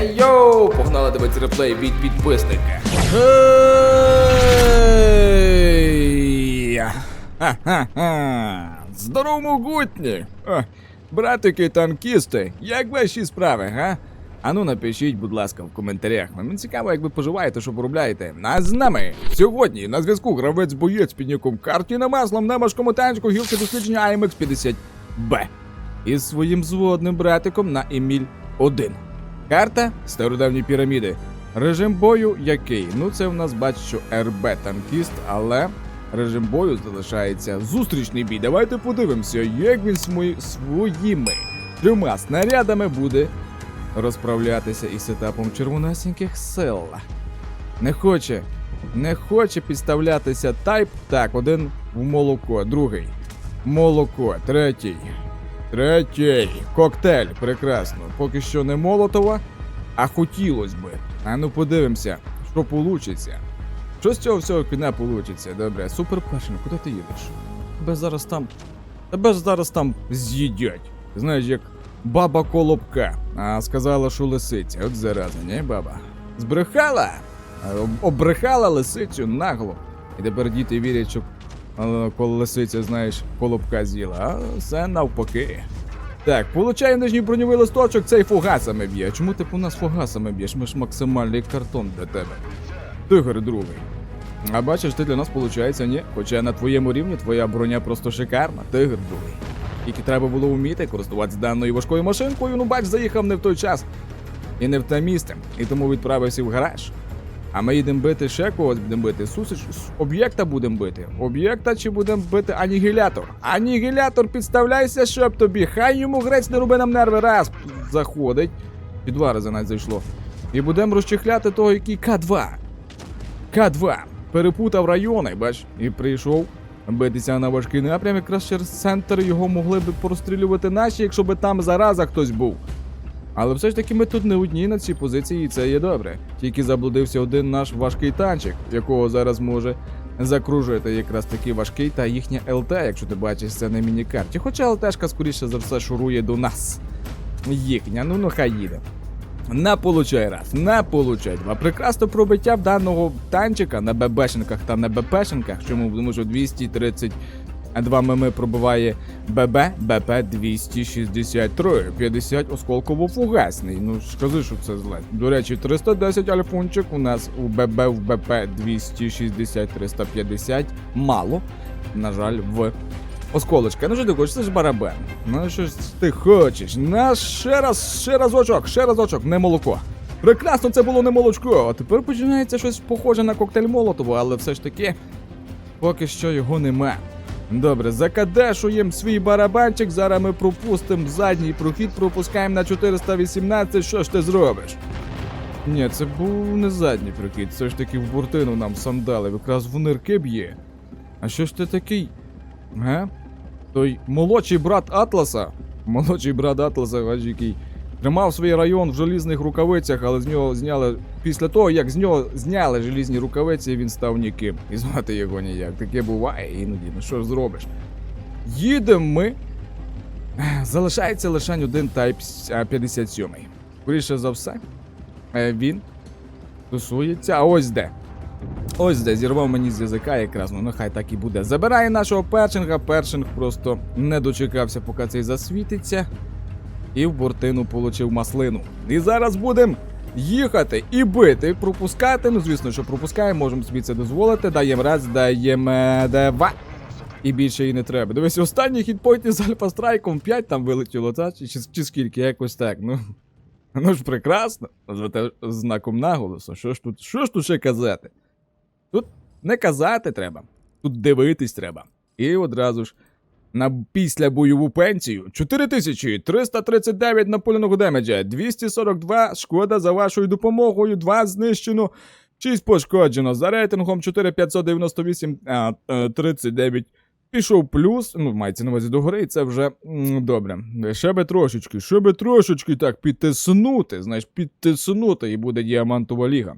Ей йоу! Погнали дивитися реплей від підписника. Ей! Ха-ха-ха! Здорово, могутні! Братики танкісти, як ваші справи, га? Ану напишіть, будь ласка, в коментарях. Мені цікаво, як ви поживаєте, що поробляєте. А з нами сьогодні на зв'язку гравець боєць під ніком Картіна маслом на важкому танчику гілки дослідження AMX 50 b із своїм зводним братиком на Еміль 1. Карта стародавні піраміди. Режим бою який? Ну це в нас бач, що РБ танкіст, але режим бою залишається зустрічний бій. Давайте подивимося, як він своїми трьома снарядами буде розправлятися із сетапом червонасіньких сел. Не хоче, не хоче підставлятися тайп. Так, один в молоко, другий. Молоко, третій. Третій. Коктейль. Прекрасно. Поки що не молотова, а хотілось би. А ну подивимося, що получиться. Що з цього всього кіна получиться? Добре, супер першин, куди ти їдеш? Тебе зараз там. Тебе зараз там з'їдять. Знаєш, як баба колобка. А сказала, що лисиця. От зараза, не баба. Збрехала? Обрехала лисицю нагло. І тепер діти вірять, що коли лисиця, знаєш, колобка з'їла, а все навпаки. Так, получаю нижній броньовий листочок, цей фугасами б'є. Чому ти по нас фугасами б'єш? Ми ж максимальний картон для тебе. Тигр другий. А бачиш, ти для нас виходить, ні. Хоча на твоєму рівні твоя броня просто шикарна, тигр другий. Тільки треба було вміти користуватися даною важкою машинкою, ну бач, заїхав не в той час. І не в те місце, і тому відправився в гараж. А ми їдемо бити ще когось будемо бити. Сусич, об'єкта будемо бити. Об'єкта чи будемо бити анігілятор? Анігілятор, підставляйся, щоб тобі. Хай йому грець не роби нам нерви. Раз заходить. Під два рази навіть зайшло. І будемо розчехляти того, який К2. К2. Перепутав райони, бач, і прийшов битися на важкий напрям. Якраз через центр його могли б порозстрілювати наші, якщо би там зараза хтось був. Але все ж таки ми тут не одні на цій позиції, і це є добре. Тільки заблудився один наш важкий танчик, якого зараз може закружувати якраз такий важкий та їхня ЛТ, якщо ти бачиш це на міні-карті. Хоча ЛТшка, скоріше за все, шурує до нас. Їхня, ну ну хай їде. На получай раз, на получай два. Прекрасно пробиття в даного танчика на ББшенках та на БПшенках. Чому? Тому що 232 мм пробиває ББ, БП 263, 50 осколково-фугасний. Ну скажи, що це зле. До речі, 310 альфунчик у нас у ББ в БП 260, 350. Мало, на жаль, в Осколочка, ну що ти хочеш, це ж барабан. Ну що ж ти хочеш? На ще раз, ще разочок, ще разочок, не молоко. Прекрасно, це було не молочко. А тепер починається щось похоже на коктейль Молотова, але все ж таки поки що його нема. Добре, закадешуємо свій барабанчик, зараз ми пропустимо задній прохід, пропускаємо на 418. Що ж ти зробиш? Ні, це був не задній прохід, це ж таки в буртину нам сандали, якраз в нирки б'є. А що ж ти такий? Ге? Той молодший брат Атласа, молодший брат Атласа, який тримав свій район в желізних рукавицях, але з нього зняли. Після того, як з нього зняли желізні рукавиці, він став ніким. І звати його ніяк. Таке буває іноді. Ну що ж зробиш? Їдемо ми. Залишається лише один Type 57. Скоріше за все, е, він стосується. А ось де. Ось де зірвав мені з язика якраз, ну нехай так і буде. Забирає нашого першинга, першинг просто не дочекався, поки цей засвітиться. І в бортину получив маслину. І зараз будемо їхати і бити, пропускати. Ну, звісно, що пропускаємо, можемо собі це дозволити. Даємо раз, даємо е, два. І більше і не треба. Дивись, останній хітпойт з Альфа Страйком 5 там вилетіло, та? Чи, чи, чи скільки, якось так. Ну, ну ж прекрасно. Зате знаком наголосу. Що ж тут, що ж тут ще казати? Тут не казати треба, тут дивитись треба. І одразу ж на після бойову пенсію 4339 наполеного демеджа, 242 шкода за вашою допомогою, 2 знищено, 6 пошкоджено. За рейтингом 4598, е, 39 пішов плюс, ну, мається на увазі до гори, і це вже добре. Ще би трошечки, ще би трошечки так підтиснути, знаєш, підтиснути, і буде діамантова ліга.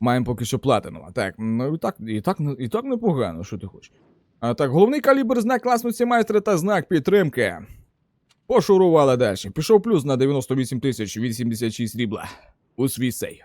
Маємо поки що платинова. Так, ну і так, і так, і так непогано, що ти хочеш. А так, головний калібр, знак класності майстра та знак підтримки. Пошурували далі. Пішов плюс на 98 тисяч 86 рібла. У свій сейф.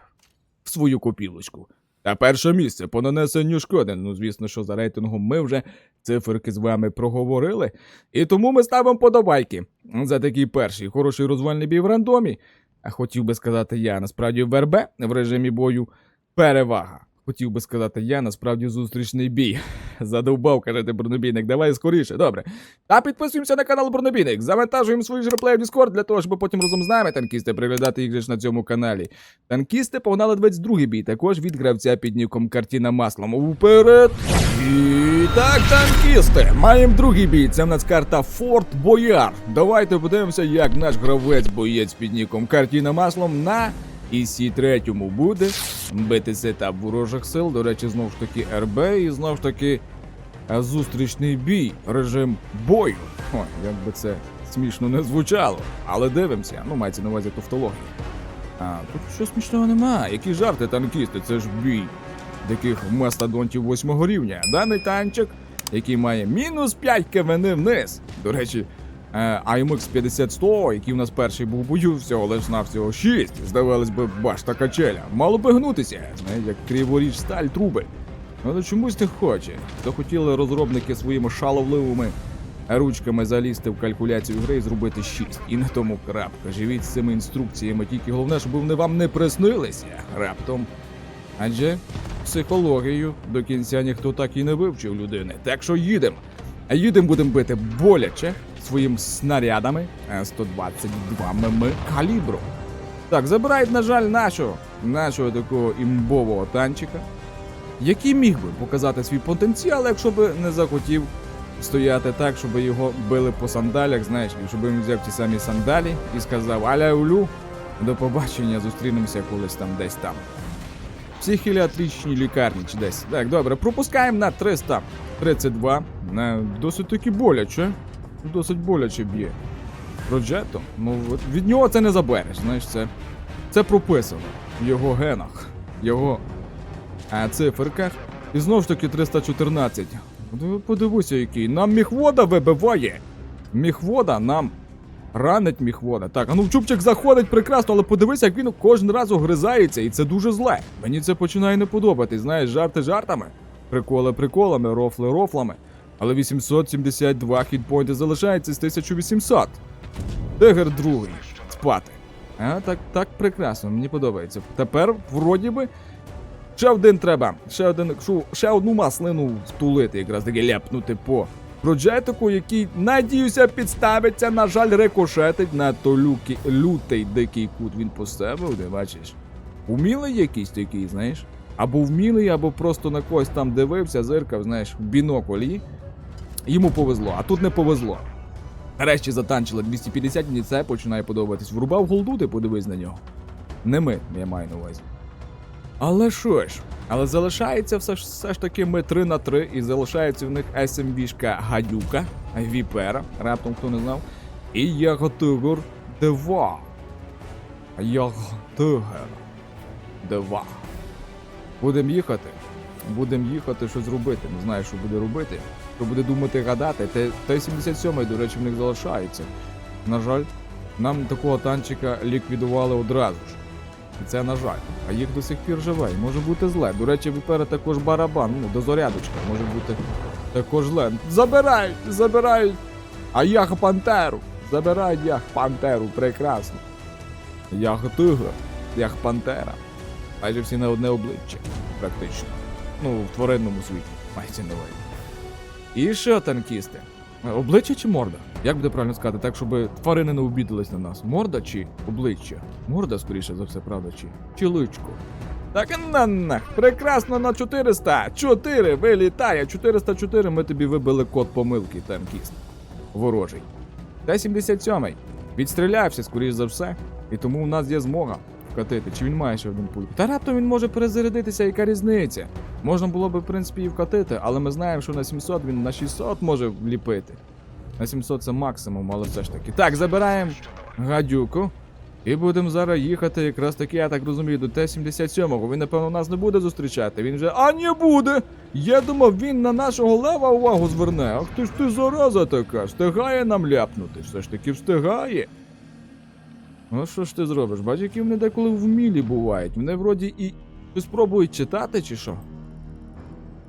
В свою копілочку. Та перше місце по нанесенню шкоди. Ну, звісно, що за рейтингом ми вже циферки з вами проговорили. І тому ми ставимо подобайки за такий перший хороший розвальний бій в рандомі. А хотів би сказати я, насправді в РБ в режимі бою перевага. Хотів би сказати я, насправді зустрічний бій. Задовбав, кажете, бронебійник, давай скоріше, добре. Та підписуємося на канал Бронебійник, завантажуємо свої ж реплеї в Discord для того, щоб потім разом з нами танкісти приглядати їх ж на цьому каналі. Танкісти погнали 22-й бій, також від гравця під ніком Картіна Маслом. Уперед! І так, танкісти! Маємо другий бій. Це в нас карта Форт Бояр. Давайте подивимося, як наш гравець боєць під ніком Картіна Маслом на ІСі третьому буде бити сетап ворожих сил. До речі, знову ж таки РБ і знову ж таки зустрічний бій, режим бою. О, як би це смішно не звучало. Але дивимося, ну мається на увазі тавтологія. А тут що смішного нема. Які жарти танкісти, це ж бій таких мастодонтів восьмого рівня. Даний танчик, який має мінус 5 КВН вниз. До речі, е, AMX 50-100, який у нас перший був бою, всього лиш на всього 6. Здавалось би, башта качеля. Мало би гнутися, як криворіж сталь труби. Але чомусь не хоче. Захотіли розробники своїми шаловливими ручками залізти в калькуляцію гри і зробити 6. І на тому крапка. Живіть з цими інструкціями, тільки головне, щоб вони вам не приснилися раптом. Адже психологію до кінця ніхто так і не вивчив людини. Так що їдемо. А їдемо будемо бити боляче своїм снарядами е, 122 мм калібру. Так, забирають, на жаль, нашого, нашого такого імбового танчика, який міг би показати свій потенціал, якщо би не захотів стояти так, щоб його били по сандалях, знаєш, і щоб він взяв ті самі сандалі і сказав Аля Улю, до побачення, зустрінемося колись там десь там. Психіатричній лікарні чи десь. Так, добре, пропускаємо на 332. Е, Досить таки боляче. Досить боляче б'є. Проджетом. Ну, від нього це не забереш, знаєш, це. Це прописано в його генах, його е, циферках. І знову ж таки 314. Ну, Подивися, який. Нам міхвода вибиває. Міхвода нам ранить міхвода. Так, а ну чубчик заходить прекрасно, але подивися, як він кожен раз огризається, і це дуже зле. Мені це починає не подобатись. Знаєш, жарти жартами, приколи приколами, рофли рофлами. Але 872 хітпойнти залишається з 1800. Тигр другий. Спати. А, так, так прекрасно, мені подобається. Тепер, вроді би, ще один треба. Ще один, ще одну маслину втулити, якраз таки ляпнути по проджетику, який, надіюся, підставиться, на жаль, рикошетить на то люки, лютий дикий кут він поставив, де бачиш. Умілий якийсь такий, знаєш? Або вмілий, або просто на когось там дивився, зиркав, знаєш, в біноклі. Йому повезло, а тут не повезло. Нарешті затанчили 250, мені це починає подобатись. Врубав голду, ти подивись на нього. Не ми, я маю на увазі. Але що ж, але залишається все ж, все ж таки ми 3 на 3 і залишається в них SMB-шка Гадюка, Віпера, раптом хто не знав, і Яготигр 2. Яготигр 2. Будемо їхати. Будемо їхати, щось робити. Не знаю, що буде робити. Що буде думати гадати. Т- Т-77, до речі, в них залишається. На жаль, нам такого танчика ліквідували одразу ж. І це на жаль. А їх до сих пір живе. І може бути зле. До речі, випера також барабан, ну, дозорядочка, може бути також зле. Забирають, забирають. А ях пантеру. Забирають ях пантеру, прекрасно. Ях тигр, ях пантера. Майже всі на одне обличчя, практично. Ну, в тваринному світі, мається на увазі. І що, танкісти? Е, Обличчя чи морда? Як буде правильно сказати, так, щоб тварини не обідались на нас? Морда чи обличчя? Морда, скоріше за все, правда, чи? Чи личко? Так на на прекрасно на 400. 4 вилітає. 404 ми тобі вибили код помилки, танкіст. Ворожий. Т-77 відстрілявся, скоріш за все, і тому у нас є змога вкатити. Чи він має ще один пульк? Та раптом він може перезарядитися, яка різниця? Можна було би, в принципі, і вкатити, але ми знаємо, що на 700 він на 600 може вліпити. На 700 це максимум, але все ж таки. Так, забираємо гадюку. І будемо зараз їхати якраз таки, я так розумію, до Т-77. Він, напевно, нас не буде зустрічати. Він вже. А не буде! Я думав, він на нашого лева увагу зверне. Ах ти ж ти зараза така, встигає нам ляпнути. Все ж таки встигає. Ну що ж ти зробиш? Бач, які вони деколи вмілі бувають. Вони вроді і спробують читати, чи що?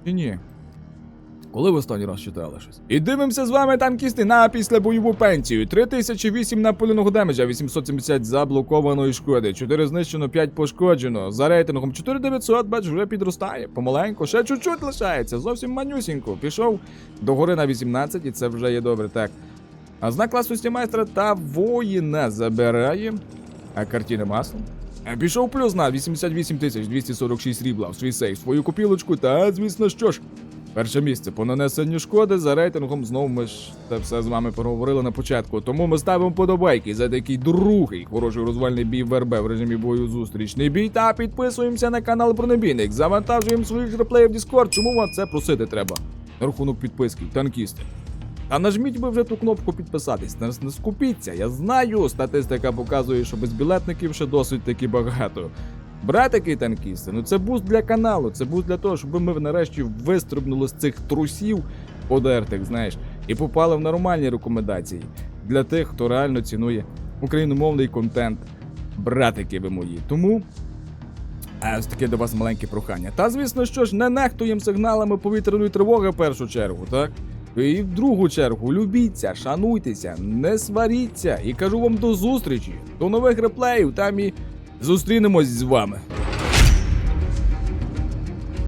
Чи ні? Коли в останній раз читали щось? І дивимося з вами танкісти на післябойову пенсію. 3008 напаленого демеджа, 870 заблокованої шкоди, 4 знищено, 5 пошкоджено. За рейтингом 4900, бач, вже підростає. Помаленьку, ще чуть-чуть лишається, зовсім манюсінько. Пішов до гори на 18, і це вже є добре, так. А знак класності майстра та воїна забирає. А картини маслом. Пішов плюс на 88 246 рібла в свій сейф, свою копілочку, та звісно що ж. Перше місце по нанесенню шкоди за рейтингом. Знову ми ж це все з вами проговорили на початку. Тому ми ставимо подобайки за такий другий хороший розвальний бій в РБ в режимі бою зустрічний бій. Та підписуємося на канал Бронебійник. Завантажуємо своїх реплеїв в Discord. Чому вам це просити треба? На рахунок підписки, танкісти. А нажміть ви вже ту кнопку підписатись, не, не скупіться. Я знаю, статистика показує, що безбілетників ще досить таки багато. Братики танкісти, ну це буст для каналу, це буст для того, щоб ми нарешті вистрибнули з цих трусів подертих, знаєш, і попали в нормальні рекомендації для тих, хто реально цінує україномовний контент. Братики ви мої. Тому а ось таке до вас маленьке прохання. Та звісно, що ж, не нехтуємо сигналами повітряної тривоги в першу чергу, так? І в другу чергу любіться, шануйтеся, не сваріться і кажу вам до зустрічі, до нових реплеїв, там і зустрінемось з вами.